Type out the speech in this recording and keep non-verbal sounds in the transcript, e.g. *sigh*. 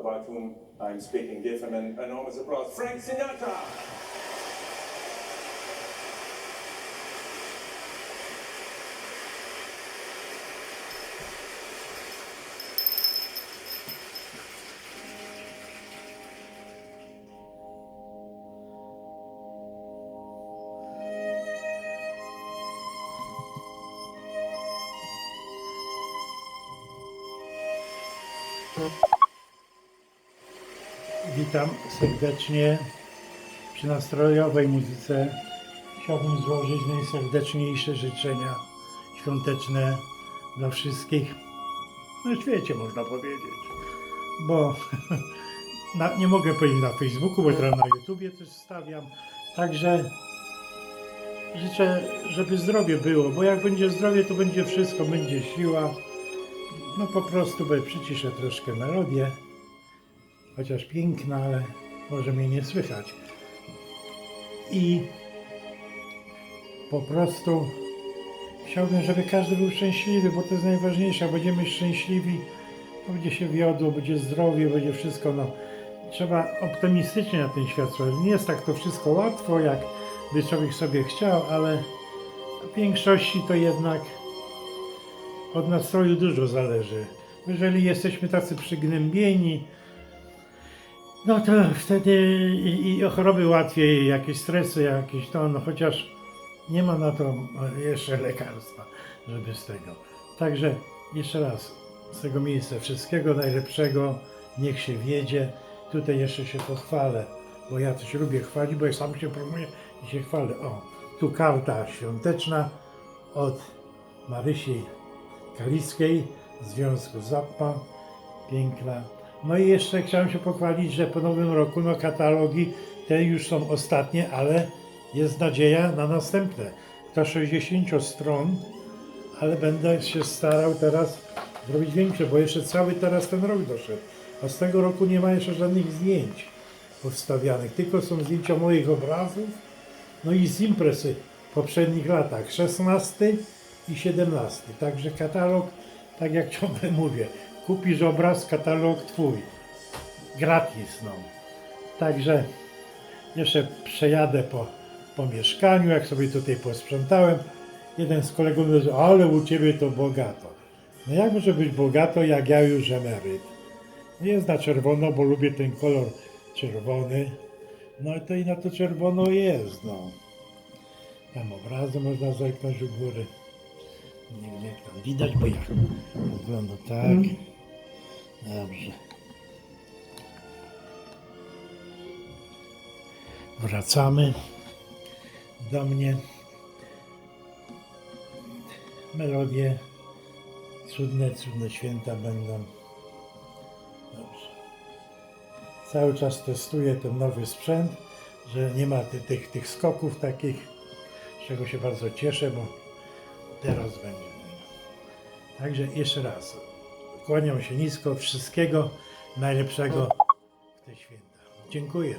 about whom I'm speaking. Give him an enormous applause. Frank Sinatra! Hmm. Witam serdecznie przy nastrojowej muzyce. Chciałbym złożyć najserdeczniejsze życzenia świąteczne dla wszystkich na świecie, można powiedzieć. Bo *laughs* na, nie mogę powiedzieć na Facebooku, bo teraz na YouTubie też stawiam. Także życzę, żeby zdrowie było, bo jak będzie zdrowie, to będzie wszystko, będzie siła. No po prostu, bo przyciszę troszkę melodię chociaż piękna, ale może mnie nie słychać. I po prostu chciałbym, żeby każdy był szczęśliwy, bo to jest najważniejsze. Będziemy szczęśliwi, to będzie się wiodło, będzie zdrowie, będzie wszystko. No, trzeba optymistycznie na ten świat spojrzeć. Nie jest tak to wszystko łatwo, jak by człowiek sobie chciał, ale w większości to jednak od nastroju dużo zależy. Jeżeli jesteśmy tacy przygnębieni, no to wtedy i, i o choroby łatwiej, jakieś stresy, jakieś to, no chociaż nie ma na to jeszcze lekarstwa, żeby z tego. Także jeszcze raz z tego miejsca wszystkiego najlepszego, niech się wiedzie. Tutaj jeszcze się pochwalę, bo ja coś lubię chwalić, bo ja sam się promuję i się chwalę. O, tu karta świąteczna od Marysi Kalickiej, Związku Zappa, piękna. No i jeszcze chciałem się pochwalić, że po nowym roku no katalogi te już są ostatnie, ale jest nadzieja na następne. To 60 stron, ale będę się starał teraz zrobić większe, bo jeszcze cały teraz ten rok doszedł. A z tego roku nie ma jeszcze żadnych zdjęć powstawianych, tylko są zdjęcia moich obrazów, no i z imprezy w poprzednich latach, 16 i 17. Także katalog, tak jak ciągle mówię, kupisz obraz, katalog twój. Gratis, no. Także jeszcze przejadę po, po mieszkaniu, jak sobie tutaj posprzątałem. Jeden z kolegów mówi, ale u ciebie to bogato. No jak może być bogato, jak ja już emeryt? Jest na czerwono, bo lubię ten kolor czerwony. No i to i na to czerwono jest, no. Tam obrazy można zerknąć u góry. Nie wiem jak tam widać, bo ja wygląda tak. Dobrze. Wracamy do mnie. Melodie cudne, cudne święta będą. Dobrze. Cały czas testuję ten nowy sprzęt, że nie ma ty, tych, tych skoków takich, z czego się bardzo cieszę, bo teraz będzie. Także jeszcze raz kłaniam się nisko, wszystkiego najlepszego w te święta. Dziękuję.